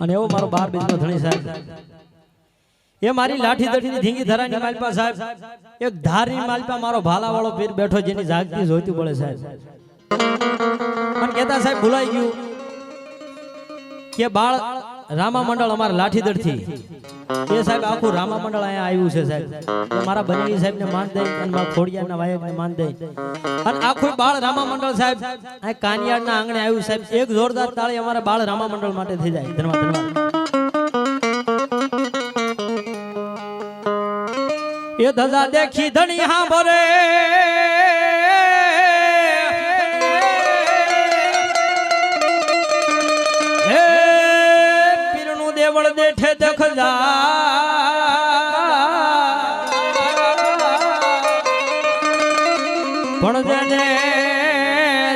અને એવો મારો બાર બીજનો ધણી સાહેબ. એ મારી લાઠી દઠીની ધીંગી ધરાની માલપા સાહેબ. એક ધારની માલપા મારો ભાલાવાળો પીર બેઠો જેની જાગતી જોઈતું પડે સાહેબ. પણ કહેતા સાહેબ ભૂલાઈ ગયું કે બાળ રામા મંડળ અમારા લાઠીદળથી. એ સાહેબ, આખું રામા મંડળ અહીંયા આવ્યું છે સાહેબ. મારા મારા સાહેબ ને માન દઈ અને મારા ખોડિયારના વાયકને માન દઈ અને આખું બાળ રામા મંડળ સાહેબ આ કાનિયાડના આંગણે આવ્યું સાહેબ. એક જોરદાર તાળી અમારા બાળ રામા મંડળ માટે થઈ જાય. ધન્યવાદ ધન્યવાદ. એ ધજા દેખી ધણી હા ભરે દેઠે દેખજા પણ જેને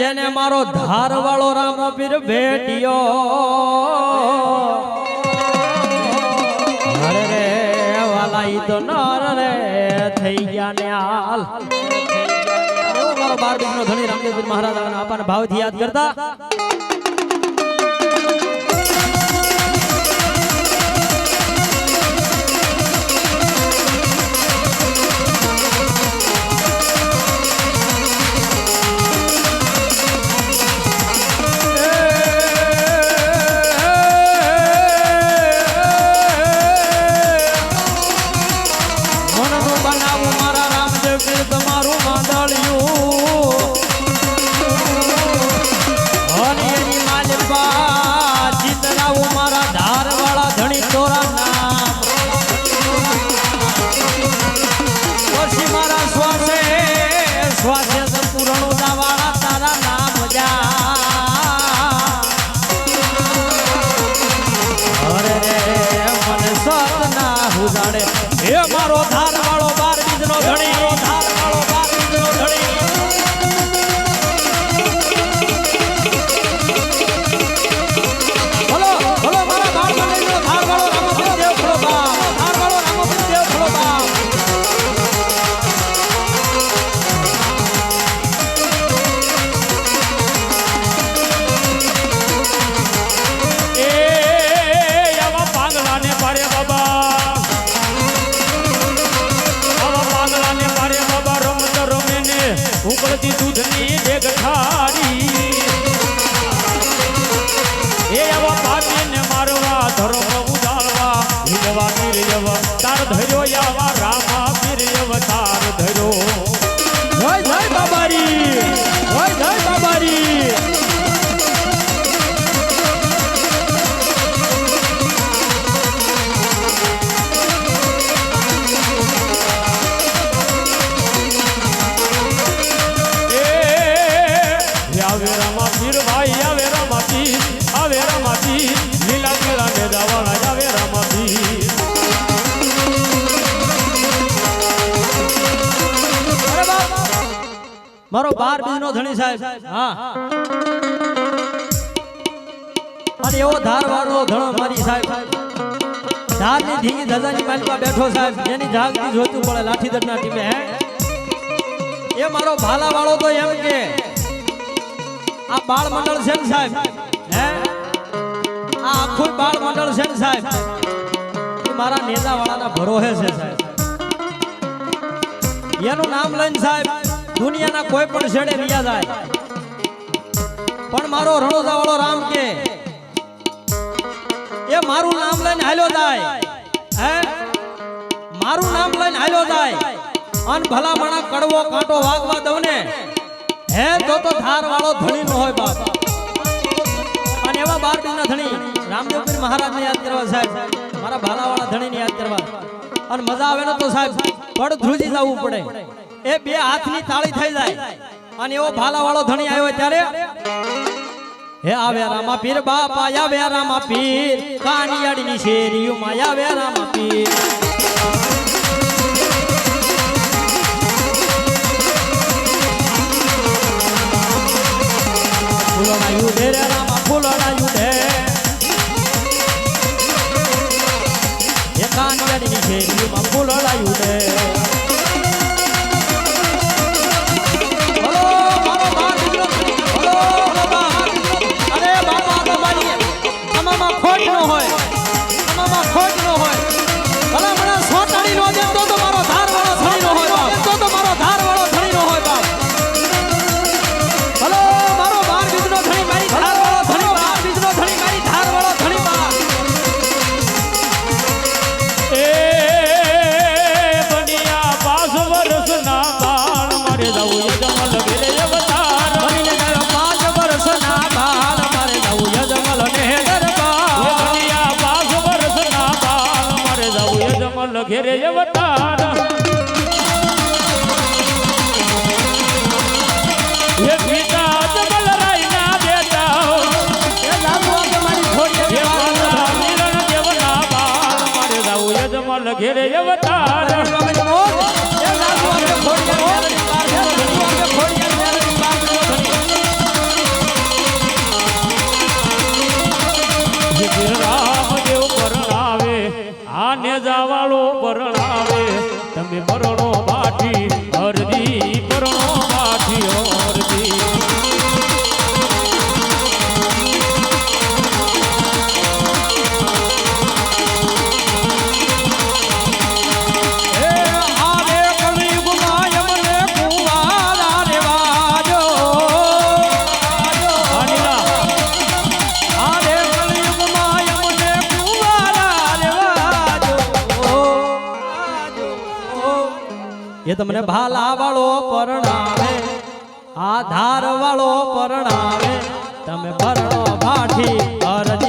જેને મારો ધાર વાળો રામો પીર ભેટ્યો રે તો નર થઈ ગયા ને હાલ. મારો બાર બીજનો ધણી આપણને ભાવથી યાદ કરતા. जगथा મારો બાર બીજનો ધણી સાહેબ. અને એવો ધાર વાળો ધણો મારી સાહેબ. ધારની ધીંગી ધજાની માલિકા બેઠો સાહેબ. જેની જાગતી જોતું પડે લાઠીદરના ટીમે, હે? એ મારો ભાલા વાળો તો એમ કે, આ બાળ મંડળ છે ને સાહેબ? હે? આ આખું બાળ મંડળ છે ને સાહેબ? મારા નેતા વાળાના ભરોહે છે સાહેબ. એનું નામ લઈને સાહેબ દુનિયાના કોઈ પણ છેડે વિયા જાય. પણ મારો રણોદા વાળો રામ કે, એ મારું નામ લઈને હાલ્યો જાય. હે? મારું નામ લઈને હાલ્યો જાય. અન ભલા ભણા કડવો કાંટો વાગવા દઉં ને. હે? તો તો ધાર વાળો ધણી નો હોય બાપ. અને એવા બાર દિનના ધણી રામદેવપીર મહારાજ ને યાદ કરવા સાહેબ. મારા ભાલાવાળા ધણી ને યાદ કરવા. અને મજા આવે ને તો સાહેબ. પડ ધ્રુજી જવું પડે. એ બે હાથની તાળી થઈ જાય. અને એવો ભાલાવાળો ધણી આવ્યો ત્યારે, હે આવે રામા પીર બાપ આવે રામા પીર, કાનિયાડીની શેરીઓમાં આવે રામા પીર. ફૂલ યુધે રે રામા ફૂલોના યુધે એ કાનિયાડીની શેરીઓમાં ફૂલોના યુધે મોલ ઘેરે અવતાર. રામદેવ પરણાવે આને જાવાળો પરણાવે તમે પરણો એ તમને ભાલા વાળો પરણાવે આધાર વાળો પરણાવે તમે ભરણો ભાઠી અરજ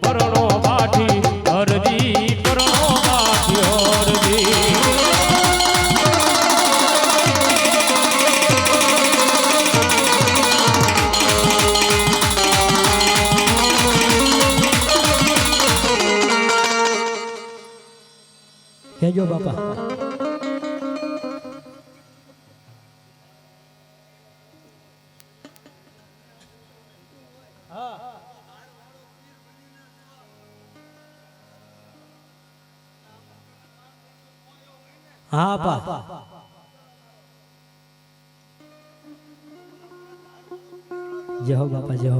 ¡Por favor! હા બા જહો બાપા જહો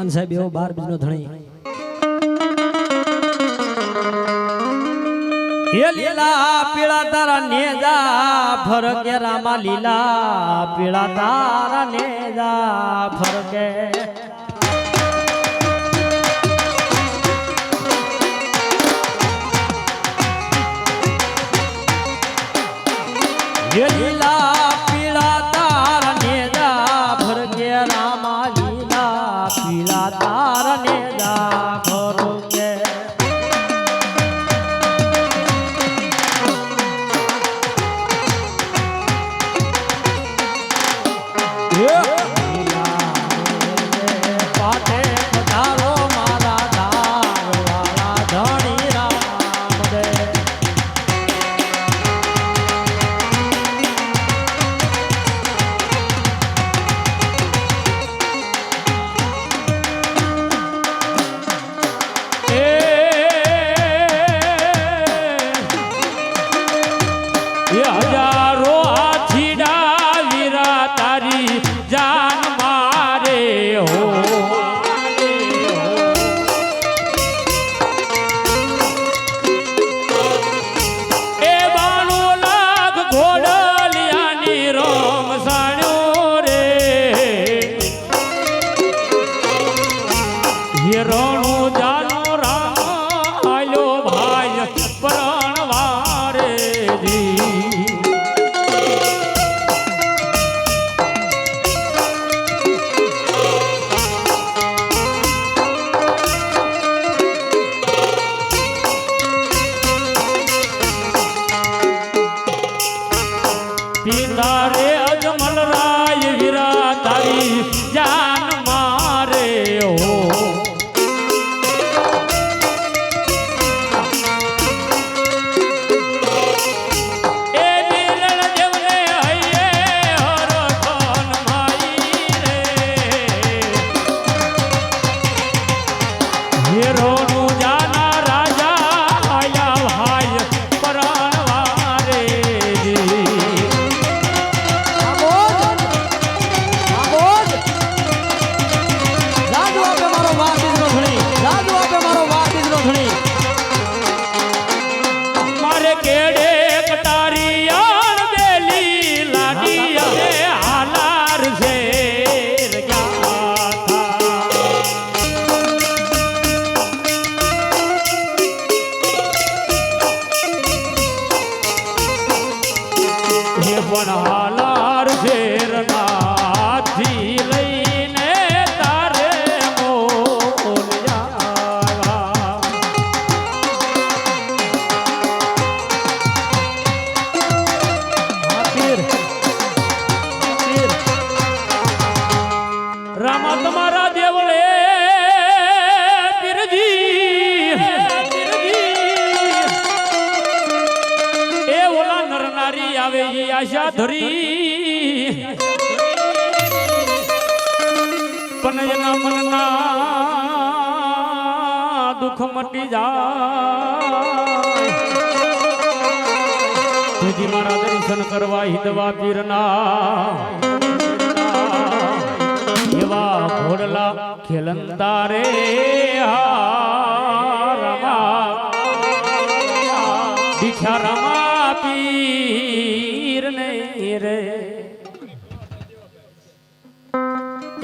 અન સાહેબ, એવો બાર બીજનો ધણી. એ લીલા પીળા તારા ને નેજા, ફરકે રામા લીલા પીળા તારા નેજા, ફરકે લીલા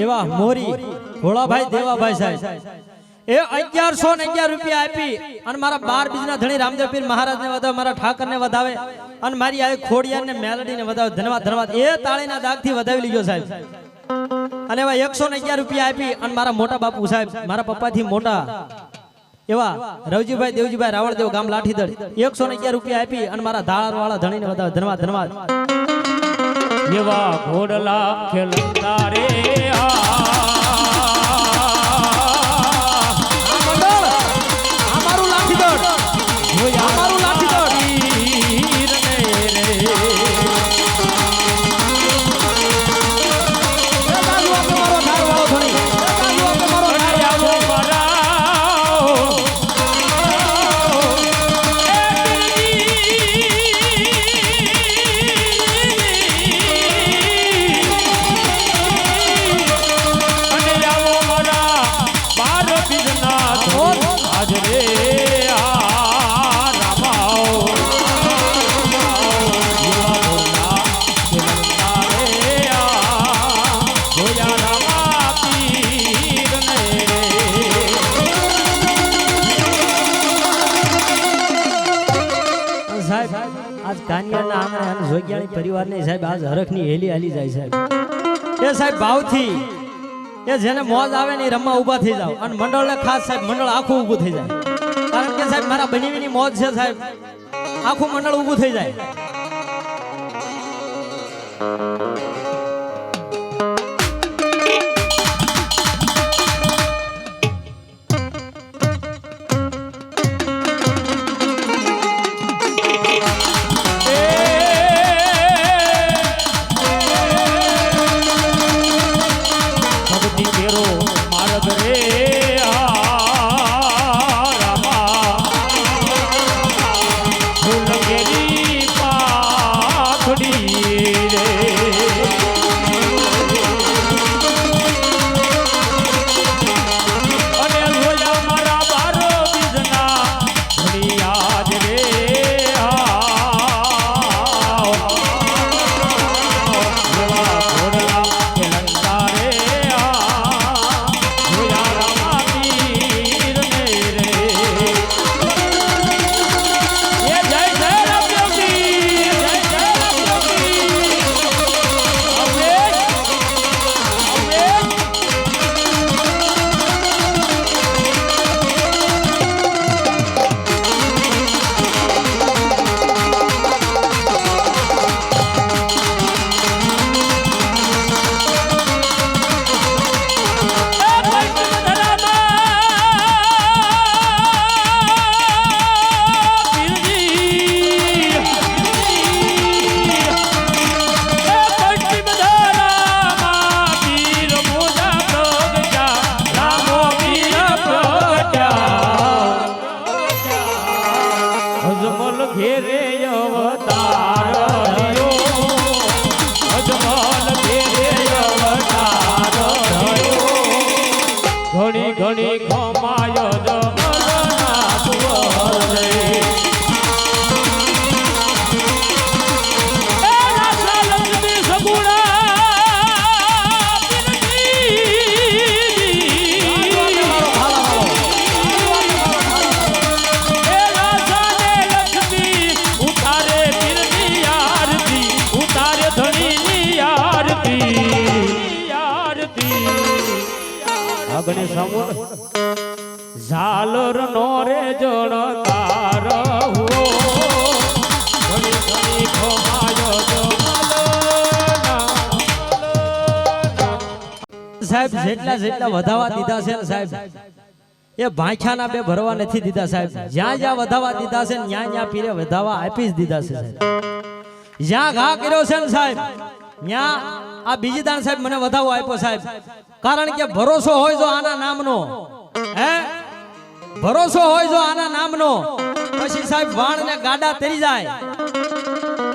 એવા મોરી, ભોળાભાઈ, દેવાભાઈ સાહેબ. એ અગિયારસો ને અગિયાર રૂપિયા આપી અને મારા બાર બીજના ધણી રામદેવ પીર મહારાજ ને વધાવે, મારા ઠાકર ને વધાવે અને મારી આ ખોડિયાર ને મેલડી ને વધાવે. ધન્યવાદ ધન્યવાદ. એ તાળીના દાગથી વધાવી લીધો સાહેબ. અને એવા એકસો ને અગિયાર રૂપિયા આપી અને મારા મોટા બાપુ સાહેબ, મારા પપ્પા થી મોટા એવા રવજીભાઈ, દેવજીભાઈ, રાવળદેવ ગામ લાઠીદળ. એકસો ને અગિયાર રૂપિયા આપી અને મારા ધાળાર વાળા ધણી ને વધાવે ધન્યવાદ ધન્યવાદ એવા ઘોડલા ખેલંતા રે હા હરખની હેલી હાલી જાય સાહેબ. એ સાહેબ, ભાવથી. એ જેને મોજ આવે ને એ રમવા ઊભા થઈ જાવ અને મંડળને ખાસ સાહેબ, મંડળ આખું ઊભું થઈ જાય. કારણ કે સાહેબ, મારા બનીવીની મોજ છે સાહેબ. આખું મંડળ ઊભું થઈ જાય. ઝાલર નો રે ખમાયો સાહેબ, જેટલા જેટલા વધાવા દીધા છે ને સાહેબ, એ ભાંખ્યાના બે ભરવા નથી દીધા સાહેબ. જ્યાં જ્યાં વધાવા દીધા છે ત્યાં જ્યાં પીરે વધાવા આપી જ દીધા છે જ્યાં ઘા કર્યો છે ને સાહેબ, ત્યાં આ બીજી દાન સાહેબ મને વધાવો આપ્યો સાહેબ. કારણ કે ભરોસો હોય જો આના નામનો. હે? ભરોસો હોય જો આના નામનો. પછી સાહેબ વાણ ને ગાડા તરી જાય.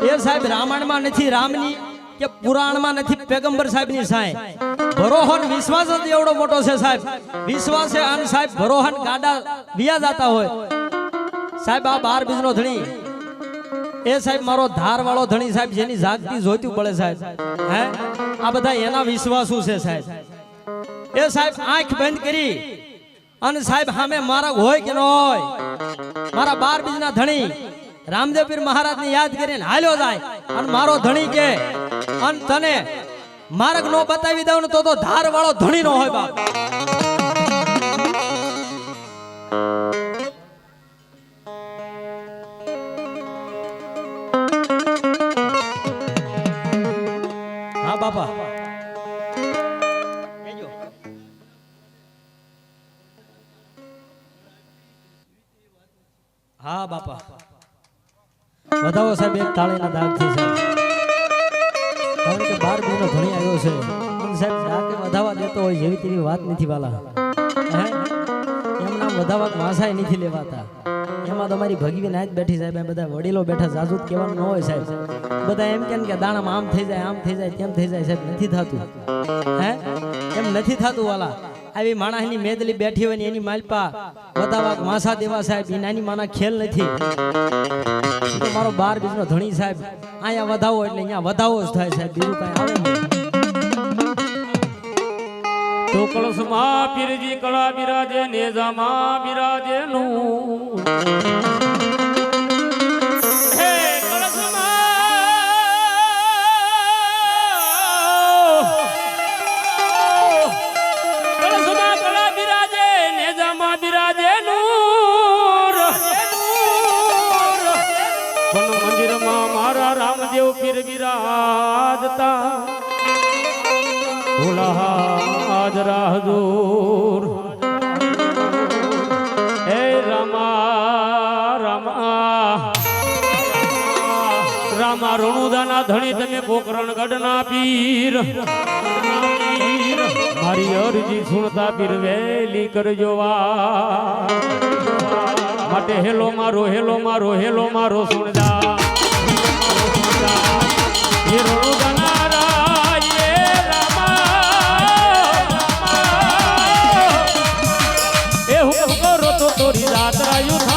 એ સાહેબ રામાયણમાં નથી, રામની કે પુરાણમાં નથી પેગમ્બર સાહેબની સાહેબ ભરોહન વિશ્વાસ જ એવડો મોટો છે સાહેબ. વિશ્વાસે અન સાહેબ ભરોહન ગાડા વિયા જાતા હોય. સાહેબ આ બાર બીજનો ધણી. એ સાહેબ, મારો ધાર વાળો ધણી સાહેબ, જેની જાગતી જોઈતું પડે સાહેબ, હે? આ બધા એના વિશ્વાસુ છે સાહેબ. એ સાહેબ, આંખ બંધ કરી અને સાહેબ સામે મારા હોય કે ન હોય, મારા બાર બીજના ધણી રામદેવ પીર મહારાજને યાદ કરીને હાલ્યો જાય અને મારો ધણી કે, અને તને માર્ગ નો બતાવી દઉં તો તો ધાર વાળો ધણી નો હોય બાપ. બાપા હા બાપા. વધાવો સાહેબ એક તાળીના દાગથી સાહેબ. કારણ કે બાર મહિનો ભણી આવ્યો છે. સાહેબ ડાકે વધાવા દેતો હોય જેવી તેવી વાત નથી વાલા એમના વાત માસાય નથી લેવાતા. એમાં તમારી ભગવી જ બેઠી સાહેબ બધા વડીલો બેઠા જાજુ જ કહેવાનું ન હોય સાહેબ. બધા એમ કે કે દાણામાં આમ થઈ જાય, આમ થઈ જાય, તેમ થઈ જાય સાહેબ, નથી થતું. હે? એમ નથી થતું વાલા. આવી માણસની મેદલી બેઠી હોય ને એની માલપા વધાવા માસા દેવા સાહેબ એ નાની માના ખેલ નથી. મારો બાર બીજનો ધણી સાહેબ. અહીંયા વધાવો એટલે અહીંયા વધાવો જ થાય સાહેબ, બીજું કાંઈ આવે તો કળશમાં પીરજી કળા બિરાજે નેજામાં બિરાજે નું. મારા રામદેવ પીર બિરાજતા. ભોલાહાજ રાહદૂર હે રામા રામા. રામા, રણુદાના ધણી તમે પોકરણ ગઢના પીર. મારી અરજી સુણતા પીર વેલી કરજો વા માટે હેલો મારો હેલો મારો હેલો મારો, સુણદા. હે રણુદાના કરો તો તોરી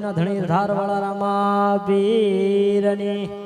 ધણી ધારવાળા રામા પીરની